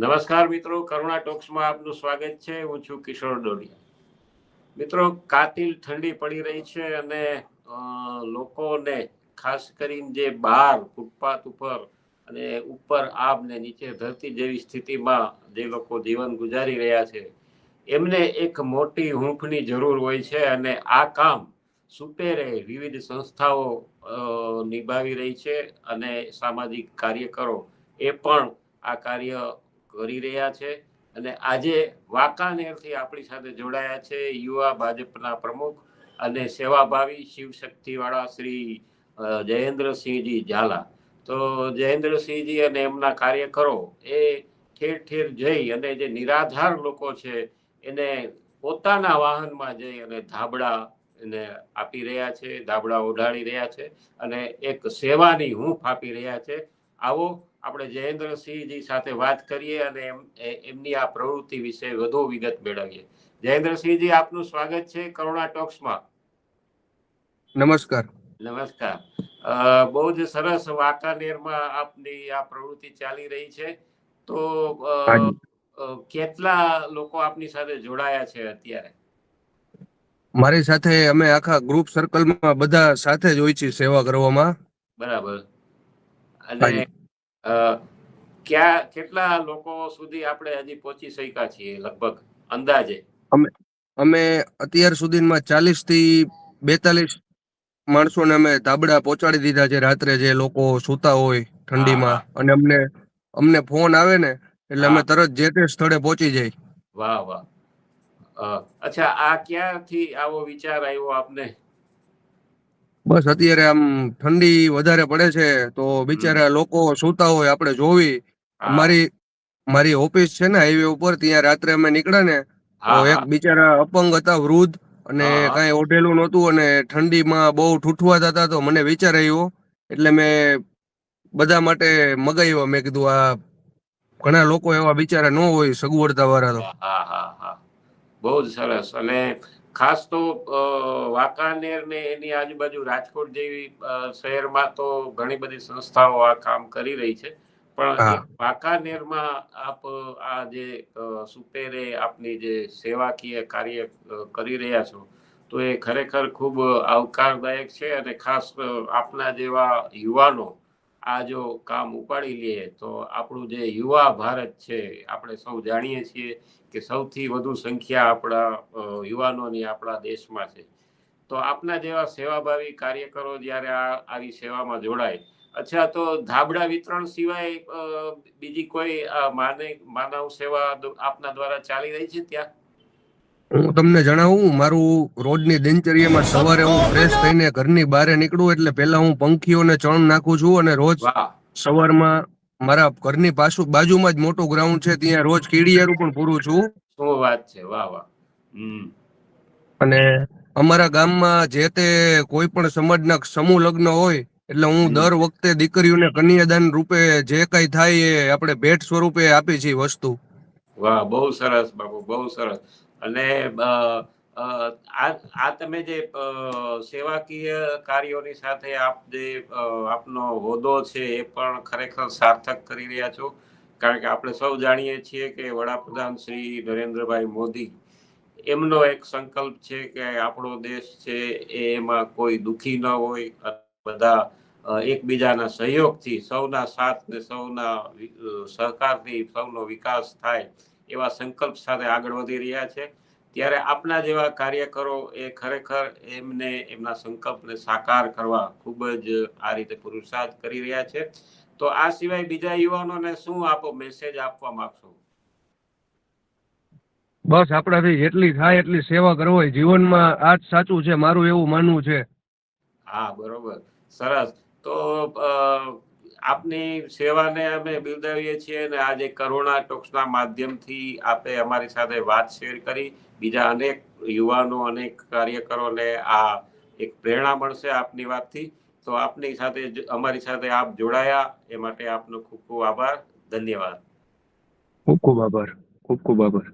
નમસ્કાર મિત્રો, કરુણા ટોક્સમાં આપનું સ્વાગત છે. હું છું કિશોર ડોડિયા. મિત્રો, કાતિલ ઠંડી પડી રહી છે અને લોકોને, ખાસ કરીને જે બહાર ફૂટપાથ ઉપર અને ઉપર આબ ને નીચે ધરતી જેવી સ્થિતિમાં જે લોકો જીવન ગુજારી રહ્યા છે, એમને એક મોટી હૂંફની જરૂર હોય છે અને આ કામ સુપેરે વિવિધ સંસ્થાઓ નિભાવી રહી છે અને સામાજિક કાર્યકરો એ પણ આ કાર્ય કરી રહ્યા છે અને આજે વાંકાનેરથી આપણી સાથે જોડાયા છે યુવા ભાજપના પ્રમુખ અને સેવાભાવી શિવશક્તિવાળા શ્રી જયેન્દ્રસિંહજી ઝાલા. તો જયેન્દ્રસિંહજી અને એમના કાર્યકરો એ ઠેર ઠેર જઈ અને જે નિરાધાર લોકો છે એને પોતાના વાહનમાં જઈ અને ધાબળા એને આપી રહ્યા છે, ધાબળા ઓઢાડી રહ્યા છે અને એક સેવાની હૂંફ આપી રહ્યા છે. આવો આપણે જયેન્દ્રસિંહજી સાથે વાત કરીએ અને એમની આ પ્રવૃત્તિ વિશે વધુ વિગત મેળવીએ. જયેન્દ્રસિંહજી આપનું સ્વાગત છે કરુણા ટોક્સમાં. નમસ્કાર. નમસ્કાર. બહુ જ સરસ વાંકાનેરમાં આપની આ પ્રવૃત્તિ ચાલી રહી છે. તો કેટલા લોકો આપની સાથે જોડાયા છે અત્યારે? મારી સાથે અમે આખા ગ્રુપ સર્કલમાં બધા સાથે જ હોય છીએ સેવા કરવામાં. બરાબર. અને ક્યાં કેટલા લોકો સુધી આપણે હજી પહોંચી શક્યા છીએ લગભગ અંદાજે? અમે અમે અત્યાર સુધીમાં ચાલીસથી બેતાલીસ માણસોને અમે ધાબડા પહોંચાડી દીધા છે રાત્રે જે લોકો સૂતા હોય ઠંડીમાં. અને અમને અમને ફોન આવે ને એટલે અમે તરત જે તે સ્થળે પહોંચી જાય વાહ વાહ. અચ્છા આ ક્યાંથી આવો વિચાર આવ્યો આપને? બસ અત્યારે આમ ઠંડી વધારે પડે છે તો બિચારા લોકો સુતા હોય આપણે જોવી. મારી મારી ઓફિસ છે ને હાઈવે ઉપર ત્યાં રાત્રે અમે નીકળ્યા ને તો એક બિચારા અપંગ હતા વૃદ્ધ અને હા. ઓઢેલું નહોતું અને ઠંડીમાં બહુ ઠૂઠવાતા હતા તો મને વિચાર આવ્યો એટલે મેં બધા માટે મગાવ્યો. મેં કીધું આ ઘણા લોકો એવા બિચારા ન હોય સગવડતા વાળા તો બહુ જ સરસ. અને ખાસ તો વાંકાનેર ને એની આજુબાજુ રાજકોટ જેવી શહેરમાં તો ઘણી બધી સંસ્થાઓ આ કામ કરી રહી છે. પણ વાંકાનેરમાં વાંકાનેરમાં આપ આ જે સુપેરે આપની જે સેવાકીય કાર્ય કરી રહ્યા છો તો એ ખરેખર ખૂબ આવકારદાયક છે અને ખાસ આપના જેવા યુવાનો આ જો કામ ઉપાડી લઈએ તો આપણું જે યુવા ભારત છે, આપણે સૌ જાણીએ છીએ કે સૌથી વધુ સંખ્યા આપણા યુવાનોની આપણા દેશમાં છે. તો આપના જેવા સેવાભાવી કાર્યકરો જ્યારે આ, આવી સેવામાં જોડાય, અચ્છા તો ધાબળા વિતરણ સિવાય બીજી કોઈ માનવ સેવા આપના દ્વારા ચાલી રહી છે ત્યાં? હું તમને જણાવું મારું રોજની દિનચર્યામાં સવારે હું ફ્રેશ થઈને ઘરની બહાર નીકળું એટલે પહેલા હું પંખીઓને ચણ નાખું છું અને રોજ સવારમાં મારા ઘરની પાછું બાજુમાં જ મોટું ગ્રાઉન્ડ છે ત્યાં રોજ કીડિયારું પણ પૂરું છું. શું વાત છે વાહ વાહ. અને અમારા ગામમાં જે તે કોઈ પણ સમાજના સમૂહ લગ્ન હોય એટલે હું દર વખતે દીકરીઓને કન્યાદાન રૂપે જે કઈ થાય એ આપણે ભેટ સ્વરૂપે આપી છીએ વસ્તુ. વાહ, બહુ સરસ બાબુ બહુ સરસ. અને આ તમે જે સેવાકીય કાર્યોની સાથે આપ જે આપનો હોદ્દો છે એ પણ ખરેખર સાર્થક કરી રહ્યા છો. કારણ કે આપણે સૌ જાણીએ છીએ કે વડાપ્રધાન શ્રી નરેન્દ્રભાઈ મોદી, એમનો એક સંકલ્પ છે કે આપણો દેશ છે એ એમાં કોઈ દુખી ન હોય બધા એકબીજાના સહયોગથી સૌના સાથ ને સૌના સહકારથી સૌનો વિકાસ થાય. એવા સંકલ્પ સાથે આગળ વધી રહ્યા છે. ત્યારે આપના જેવા કાર્યકરો એ ખરેખર એમને એમના સંકલ્પને સાકાર કરવા ખૂબ જ આ રીતે પુરુષાર્થ કરી રહ્યા છે. તો આ સિવાય બીજા યુવાનોને શું આપો મેસેજ આપવા માંગશો? બસ આપણાથી જેટલી થાય એટલી સેવા કરવો જીવનમાં આ જ સાચું છે મારું એવું માનવું છે. હા બરોબર. સરસ. તો આપની સેવાને અમે બિરદાવીએ છીએ અને આજે કરુણા ટોક્સના માધ્યમથી આપે અમારી સાથે વાત શેર કરી. બીજા અનેક યુવાનો અનેક કાર્યકરોને આ એક પ્રેરણા મળશે આપની વાતથી. તો આપની સાથે અમારી સાથે આપ જોડાયા. એ માટે આપનો ખૂબ ખૂબ આભાર. ધન્યવાદ. ખૂબ ખૂબ આભાર. ખૂબ ખૂબ આભાર.